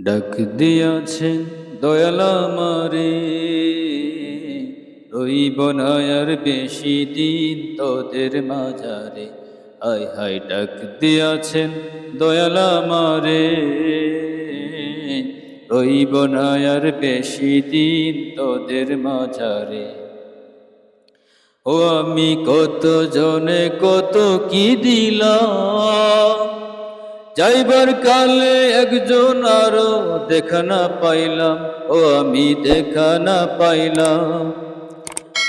ডাক দিয়াছেন দয়াল আমারে। রইব না আর বেশি দিন তোদের মাঝারে। হাই হাই, ডাক দিয়াছেন দয়াল আমারে। রইব না আর বেশি দিন তোদের মাঝারে। ও আমি কত জনে কত কি দিলাম? যাইবার কালে একজন আরও দেখা না পাইলাম, ও আমি দেখা না পাইলাম।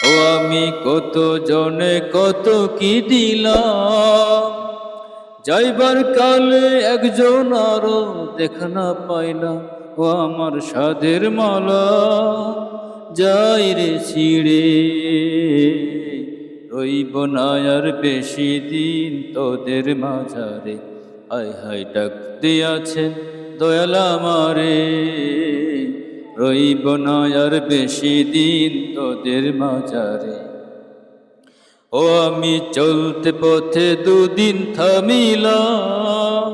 ও আমি কত জনে কত কি দিলাম? যাইবার কালে একজন আরও দেখা না পাইলাম, ও আমার সাধের মালা, যাই রে ছিড়ে। রইব না আর বেশি দিন তোদের মাঝারে। হাই হাই ডাক দিয়াছেন দয়াল আমারে। রইব না আর বেশি দিন তোদের মাঝারে। ও আমি চলতে পথে দুদিন থামিলাম,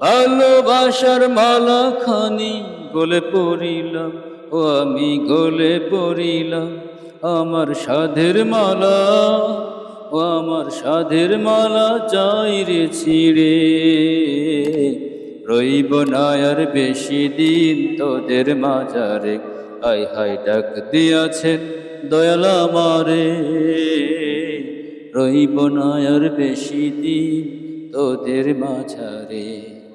ভালোবাসার মালা খানি গলে পড়িলাম। ও আমি গলে পড়িলাম আমার সাধের মালা, ও আমার সাধের মালা চাই রে ছিড়ে। রইব না আর বেশি দিন তোদের মাঝারে হাই হাই ডাক দিয়াছেন দয়াল আমারে। রইব না আর বেশি দিন তোদের মাঝারে।